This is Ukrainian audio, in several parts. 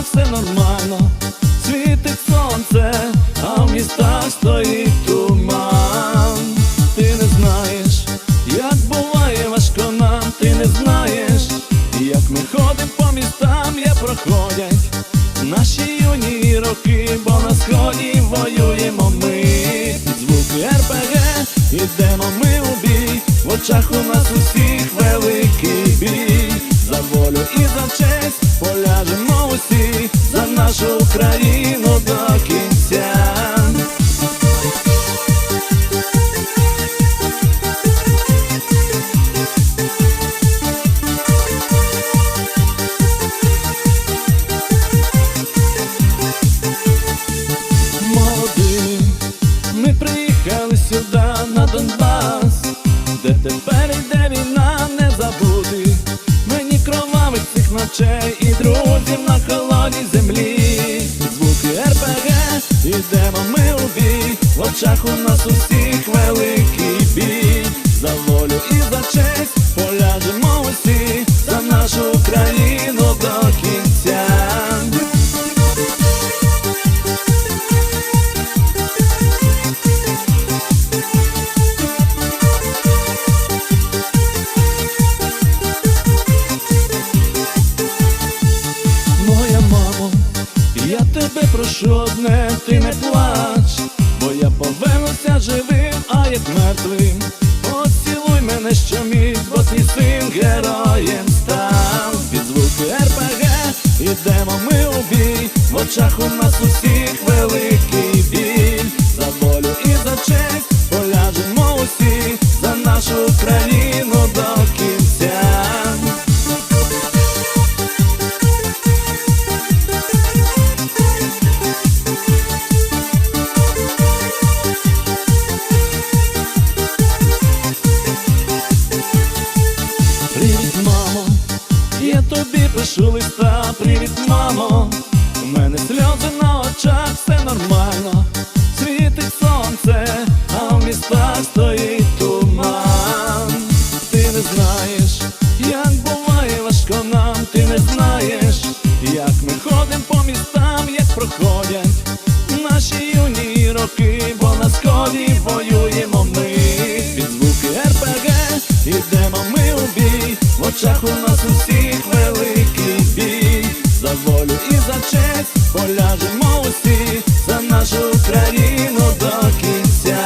все нормально, світить сонце, а в містах стоїть туман. Ти не знаєш, як буває важко нам, ти не знаєш, як ми ходимо по містам, я проходять наші юні роки, бо на сході воюємо ми. звук РПГ, ідемо ми у бій, в очах у нас усіх великий бій. За волю і за честь поляжемо нашу Україну до кінця. молодими Ми приїхали сюди на Донбас, де тепер йде війна, не забути Мені кровавих цих ночей і друзів ми у бій, в очах у нас усіх великий бій, за волю і за честь поляжемо усі, за нашу Україну до кінця. Моя мамо, я тебе прошу одне, ти не плач, повернуся живим, а як мертвим. Поцілуй мене щоміг, бо свій син героєм став. Під звуки РПГ ідемо ми у бій, в очах у нас усіх пишу привіт, мамо. У мене сльози на очах, все нормально. Світить сонце, а в містах стоїть туман. Ти не знаєш, як буває важко нам, ти не знаєш, як ми ходимо по містам, як проходять наші юні роки, бо на сході воюємо ми. Під звуки РПГ ідемо ми у бій, в очах у нас усі, за нашу Україну до кінця.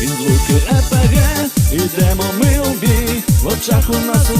Під звуки РПГ ідемо ми у бій, в очах у нас